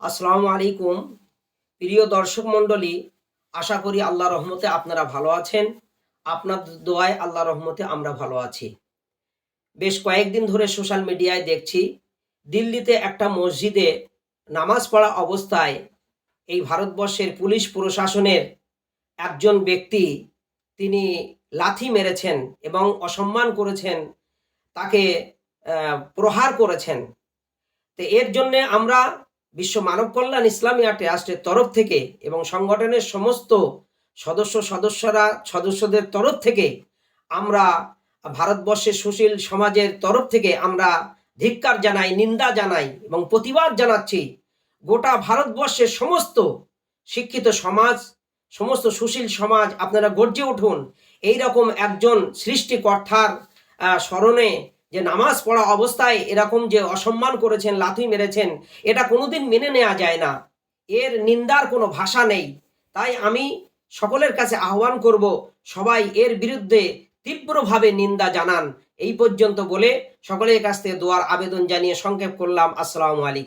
আসসালামু আলাইকুম। প্রিয় দর্শক মণ্ডলী, আশা করি আল্লাহ রহমতে আপনারা ভালো আছেন। আপনার দোয়ায় আল্লাহ রহমতে আমরা ভালো আছি। বেশ কয়েকদিন ধরে সোশ্যাল মিডিয়ায় দেখছি, দিল্লিতে একটা মসজিদে নামাজ পড়া অবস্থায় এই ভারতবর্ষের পুলিশ প্রশাসনের একজন ব্যক্তি তিনি লাথি মেরেছেন এবং অসম্মান করেছেন, তাকে প্রহার করেছেন। তো এর জন্যে আমরা বিশ্ব মানব কল্যাণ ইসলামী ট্রাস্টের তরফ থেকে এবং সংগঠনের সমস্ত সদস্য সদস্যরা সদস্যদের তরফ থেকে আমরা ভারতবর্ষের সুশীল সমাজের তরফ থেকে আমরা ধিক্কার জানাই, নিন্দা জানাই এবং প্রতিবাদ জানাচ্ছি। গোটা ভারতবর্ষের সমস্ত শিক্ষিত সমাজ, সমস্ত সুশীল সমাজ আপনারা গর্জে উঠুন। এই রকম একজন সৃষ্টিকর্তার স্মরণে যে নামাজ পড়া অবস্থায় এরকম যে অসম্মান করেছেন, লাথি মেরেছেন, এটা কোনোদিন মেনে নেওয়া যায় না। এর নিন্দার কোনো ভাষা নেই। তাই আমি সকলের কাছে আহ্বান করব, সবাই এর বিরুদ্ধে তীব্রভাবে নিন্দা জানান। এই পর্যন্ত বলে সকলের কাছ থেকে দোয়ার আবেদন জানিয়ে সংক্ষেপ করলাম। আসসালামু আলাইকুম।